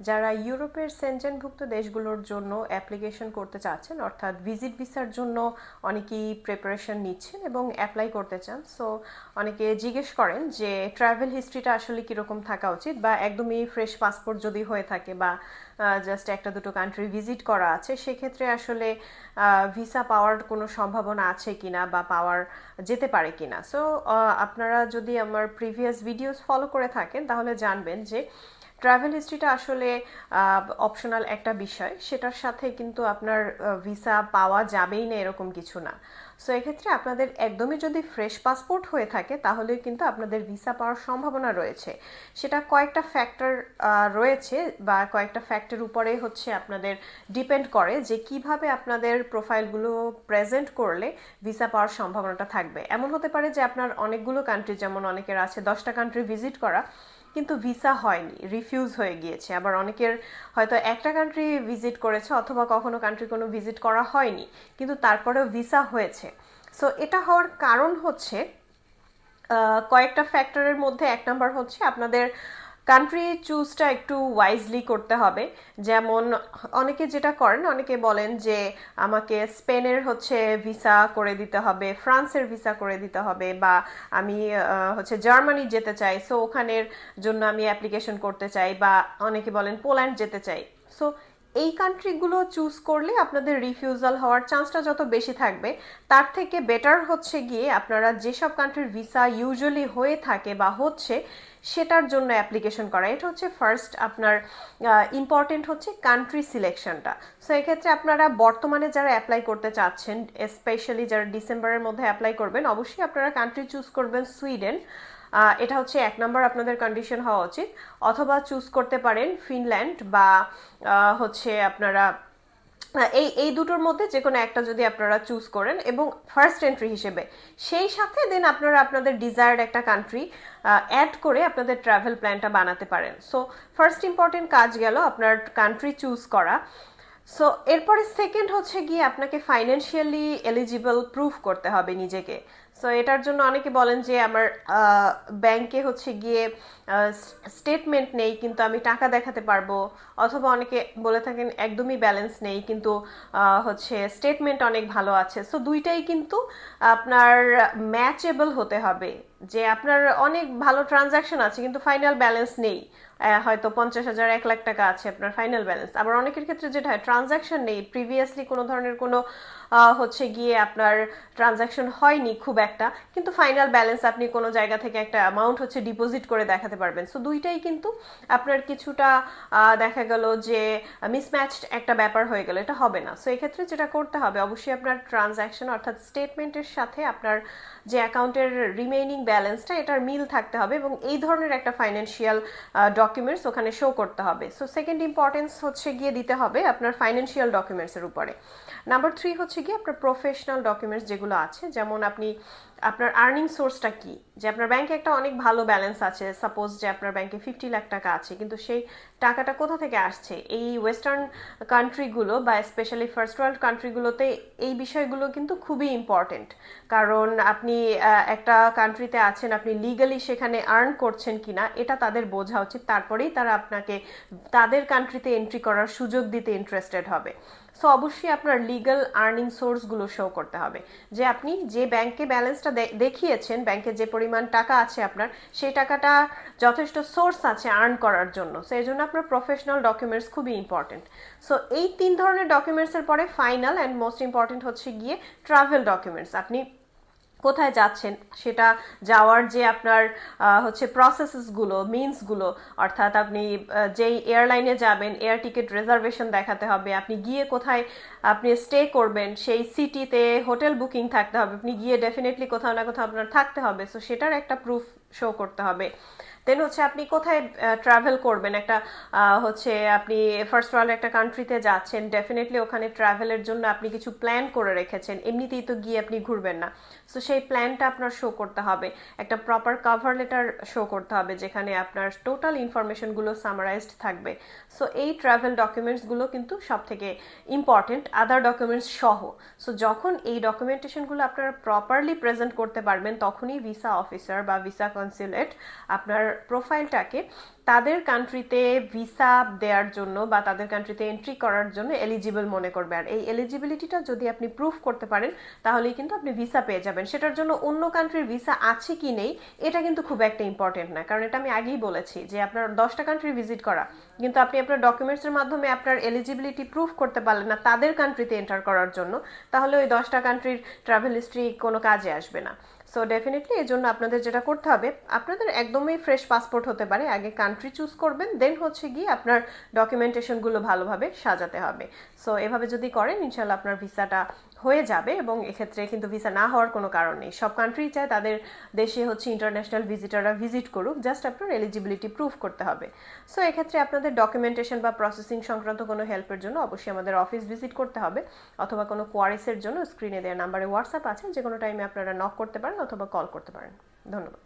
যারা ইউরোপের সেনজেনভুক্ত দেশগুলোর জন্য অ্যাপ্লিকেশন করতে চাচ্ছেন, অর্থাৎ ভিজিট ভিসার জন্য অনেকেই প্রিপারেশন নিচ্ছেন এবং অ্যাপ্লাই করতে চান। সো অনেকে জিজ্ঞেস করেন যে ট্রাভেল হিস্ট্রিটা আসলে কীরকম থাকা উচিত? বা একদমই ফ্রেশ পাসপোর্ট যদি হয়ে থাকে বা জাস্ট একটা দুটো কান্ট্রি ভিজিট করা আছে, সেক্ষেত্রে আসলে ভিসা পাওয়ার কোনো সম্ভাবনা আছে কিনা বা পাওয়ার যেতে পারে কিনা? সো আপনারা যদি আমার প্রিভিয়াস ভিডিওস ফলো করে থাকেন, তাহলে জানবেন যে ট্রাভেল হিস্ট্রিটা আসলে অপশনাল একটা বিষয়। সেটার সাথে কিন্তু আপনার ভিসা পাওয়া যাবেই না এরকম কিছু না। সো এক্ষেত্রে আপনাদের একদমই যদি ফ্রেশ পাসপোর্ট হয়ে থাকে তাহলে কিন্তু আপনাদের ভিসা পাওয়ার সম্ভাবনা রয়েছে। সেটা কয়েকটা ফ্যাক্টর রয়েছে বা কয়েকটা ফ্যাক্টর উপরে হচ্ছে আপনাদের ডিপেন্ড করে যে কীভাবে আপনাদের প্রোফাইলগুলো প্রেজেন্ট করলে ভিসা পাওয়ার সম্ভাবনাটা থাকবে। এমন হতে পারে যে আপনার অনেকগুলো কান্ট্রি যেমন অনেকের আছে দশটা কান্ট্রি ভিজিট করা কিন্তু ভিসা হয়নি রিফিউজ হয়ে গিয়েছে। আবার অনেকের হয়তো একটা কান্ট্রি ভিজিট করেছে অথবা কখনো কান্ট্রি কোনো ভিজিট করা হয়নি, কিন্তু তারপরেও ভিসা হয়েছে। সো এটা হওয়ার কারণ হচ্ছে কয়েকটা ফ্যাক্টরের মধ্যে এক নাম্বার হচ্ছে আপনাদের কান্ট্রি চুজটা একটু ওয়াইজলি করতে হবে। যেমন, অনেকে যেটা করেন, অনেকে বলেন যে, আমাকে স্পেনের হচ্ছে ভিসা করে দিতে হবে, ফ্রান্সের ভিসা করে দিতে হবে, বা আমি হচ্ছে জার্মানি যেতে চাই সো ওখানের জন্য আমি অ্যাপ্লিকেশন করতে চাই, বা অনেকে বলেন পোল্যান্ড যেতে চাই। সো এই কান্ট্রিগুলো চুজ করলে আপনাদের রিফিউজাল হওয়ার চান্সটা যত বেশি থাকবে, তার থেকে বেটার হচ্ছে গিয়ে আপনারা যেসব কান্ট্রির ভিসা ইউজুয়ালি হয়ে থাকে বা হচ্ছে, সেটার জন্য অ্যাপ্লিকেশন করা। এটা হচ্ছে ফার্স্ট আপনার ইম্পর্টেন্ট হচ্ছে কান্ট্রি সিলেকশনটা সো এক্ষেত্রে আপনারা বর্তমানে যারা অ্যাপ্লাই করতে চাচ্ছেন স্পেশালি যারা ডিসেম্বরের মধ্যে অ্যাপ্লাই করবেন, অবশ্যই আপনারা কান্ট্রি চুজ করবেন সুইডেন এটা হচ্ছে এক নম্বর আপনাদের কন্ডিশন হওয়া উচিত। অথবা চুজ করতে পারেন ফিনল্যান্ড বা হচ্ছে আপনারা এই এই দুটোর মধ্যে যে কোনো একটা যদি আপনারা চুজ করেন এবং ফার্স্ট এন্ট্রি হিসেবে। সেই সাথে দেন আপনারা আপনাদের ডিজায়ার্ড একটা কান্ট্রি অ্যাড করে আপনাদের ট্রাভেল প্ল্যানটা বানাতে পারেন। সো ফার্স্ট ইম্পর্টেন্ট কাজ গেল আপনার কান্ট্রি চুজ করা। সো এরপরে সেকেন্ড হচ্ছে গিয়ে আপনাকে ফাইন্যান্সিয়ালি এলিজিবল প্রুফ করতে হবে নিজেকে। সো এটার জন্য অনেকে বলেন যে আমার ব্যাংকে হচ্ছে গিয়ে স্টেটমেন্ট নেই, কিন্তু আমি টাকা দেখাতে পারব। অথবা অনেকে বলে থাকেন একদমই ব্যালেন্স নেই, কিন্তু হচ্ছে স্টেটমেন্ট অনেক ভালো আছে। সো দুইটাই কিন্তু আপনার ম্যাচেবল হতে হবে। যে আপনার অনেক ভালো ট্রানজাকশন আছে, কিন্তু ফাইনাল ব্যালেন্স নেই। হয়তো পঞ্চাশ হাজার, এক লাখ টাকা আছে আপনার ফাইনাল ব্যালেন্স আবার অনেকের ক্ষেত্রে যেটা হয় ট্রানজাকশন নেই। প্রিভিয়াসলি কোনো ধরনের কোনো হচ্ছে গিয়ে আপনার ট্রানজাকশন হয়নি খুব একটা। কিন্তু ফাইনাল ব্যালেন্স আপনি কোনো জায়গা থেকে একটা অ্যামাউন্ট হচ্ছে ডিপোজিট করে দেখাতে পারবেন। সো দুইটাই কিন্তু আপনার কিছুটা দেখা গেল যে মিসম্যাচড একটা ব্যাপার হয়ে গেল। এটা হবে না। সো এক্ষেত্রে যেটা করতে হবে, অবশ্যই আপনার ট্রানজাকশন অর্থাৎ স্টেটমেন্টের সাথে আপনার যে অ্যাকাউন্টের রিমেইনিং ব্যালেন্সটা এটার মিল থাকতে হবে এবং এই ধরনের একটা ফাইন্যান্সিয়াল ডকুমেন্টস ওখানে শো করতে হবে। সো সেকেন্ড ইম্পর্টেন্স হচ্ছে গিয়ে দিতে হবে আপনার ফাইন্যান্সিয়াল ডকুমেন্টসের উপরে। নাম্বার থ্রি হচ্ছে গিয়ে আপনার প্রফেশনাল ডকুমেন্টস যেগুলো আছে, যেমন আপনি আপনার আর্নিং সোর্সটা কি? যে আপনার ব্যাংকে একটা অনেক ভালো ব্যালেন্স আছে। সাপোজ যে আপনার ব্যাংকে ফিফটি লাখ টাকা আছে, কিন্তু সেই টাকাটা কোথা থেকে আসছে? এই ওয়েস্টার্ন কান্ট্রিগুলো বা স্পেশালি ফার্স্ট ওয়ার্ল্ড কান্ট্রিগুলোতে এই বিষয়গুলো কিন্তু খুবই ইম্পর্টেন্ট কারণ আপনি একটা কান্ট্রিতে আছেন, আপনি লিগালি সেখানে আর্ন করছেন কিনা, এটা তাদের বোঝা উচিত। তারপরেই তারা আপনাকে, তাদের কান্ট্রিতে এন্ট্রি করার সুযোগ দিতে ইন্টারেস্টেড হবে। সো অবশ্যই আপনার লিগাল আর্নিং সোর্সগুলো শো করতে হবে। যে আপনি যে ব্যাংকে ব্যালেন্সটা দেখিয়েছেন ব্যাংকে যে পরিমাণ টাকা আছে আপনার, সেই টাকাটা যথেষ্ট সোর্স আছে আর্ন করার জন্য। সো এই জন্য আপনার প্রফেশনাল ডকুমেন্টস খুবই ইম্পর্টেন্ট সো এই তিন ধরনের ডকুমেন্টসের পরে ফাইনাল অ্যান্ড মোস্ট ইম্পর্টেন্ট হচ্ছে গিয়ে ট্রাভেল ডকুমেন্টস আপনি কোথায় যাচ্ছেন, সেটা যাওয়ার যে আপনার হচ্ছে প্রসেসেসগুলো মিনসগুলো অর্থাৎ আপনি যেই এয়ারলাইনে যাবেন এয়ার টিকিট রিজার্ভেশন দেখাতে হবে, আপনি গিয়ে কোথায়, আপনি স্টে করবেন, সেই সিটিতে হোটেল বুকিং থাকতে হবে, আপনি গিয়ে ডেফিনেটলি কোথাও না কোথাও আপনার থাকতে হবে সো সেটার একটা প্রুফ শো করতে হবে। দেন হচ্ছে আপনি কোথায় ট্রাভেল করবেন? একটা হচ্ছে আপনি ফার্স্ট ওয়ার্ল্ড একটা কান্ট্রিতে যাচ্ছেন ডেফিনেটলি ওখানে ট্রাভেলের জন্য আপনি কিছু প্ল্যান করে রেখেছেন, এমনিতেই তো গিয়ে আপনি ঘুরবেন না। সো সেই প্ল্যানটা আপনার শো করতে হবে। একটা প্রপার কভার লেটার শো করতে হবে, যেখানে আপনার টোটাল ইনফরমেশনগুলো সামারাইজড থাকবে। সো এই ট্রাভেল ডকুমেন্টসগুলো কিন্তু সব থেকে ইম্পর্টেন্ট আদার ডকুমেন্টস সহ। সো যখন এই ডকুমেন্টেশনগুলো আপনারা প্রপারলি প্রেজেন্ট করতে পারবেন, তখনই ভিসা অফিসার বা ভিসা কনসুলেট আপনার প্রোফাইলটাকে তাদের কান্ট্রিতে ভিসা দেওয়ার জন্য বা তাদের কান্ট্রিতে এন্ট্রি করার জন্য এলিজিবল মনে করবে। আর এই এলিজিবিলিটিটা যদি আপনি প্রুফ করতে পারেন, তাহলেই কিন্তু আপনি ভিসা পেয়ে যাবেন। সেটার জন্য অন্য কান্ট্রির ভিসা আছে কি নেই, এটা কিন্তু খুব একটা ইম্পর্টেন্ট না। কারণ এটা আমি আগেই বলেছি যে আপনার দশটা কান্ট্রি ভিজিট করা। কিন্তু আপনি আপনার ডকুমেন্টসের মাধ্যমে আপনার এলিজিবিলিটি প্রুফ করতে পারলেন না তাদের কান্ট্রিতে এন্টার করার জন্য, তাহলে ওই দশটা কান্ট্রির ট্রাভেল হিস্ট্রি কোনো কাজে আসবে না। সো ডেফিনেটলি এই জন্য আপনাদের যেটা করতে হবে, আপনাদের একদমই ফ্রেশ পাসপোর্ট হতে পারে। আগে কান্ট্রি চুজ করবেন দেন হচ্ছে গিয়ে আপনার ডকুমেন্টেশনগুলো ভালোভাবে সাজাতে হবে। সো এভাবে যদি করেন ইনশাল্লাহ আপনার ভিসাটা হয়ে যাবে এবং এক্ষেত্রে কিন্তু ভিসা না হওয়ার কোনো কারণ নেই। সব কান্ট্রি চায় তাদের দেশে হচ্ছে ইন্টারন্যাশনাল ভিজিটাররা ভিজিট করুক জাস্ট আপনার এলিজিবিলিটি প্রুফ করতে হবে। সো এক্ষেত্রে আপনাদের ডকুমেন্টেশন বা প্রসেসিং সংক্রান্ত কোনো হেল্পের জন্য অবশ্যই আমাদের অফিস ভিজিট করতে হবে, অথবা কোনো কোয়ারিসের জন্য স্ক্রিনে দেওয়া নাম্বারে হোয়াটসঅ্যাপ আছে যে কোনো টাইমে আপনারা নক করতে পারেন। অথবা কল করতে পারেন। ধন্যবাদ।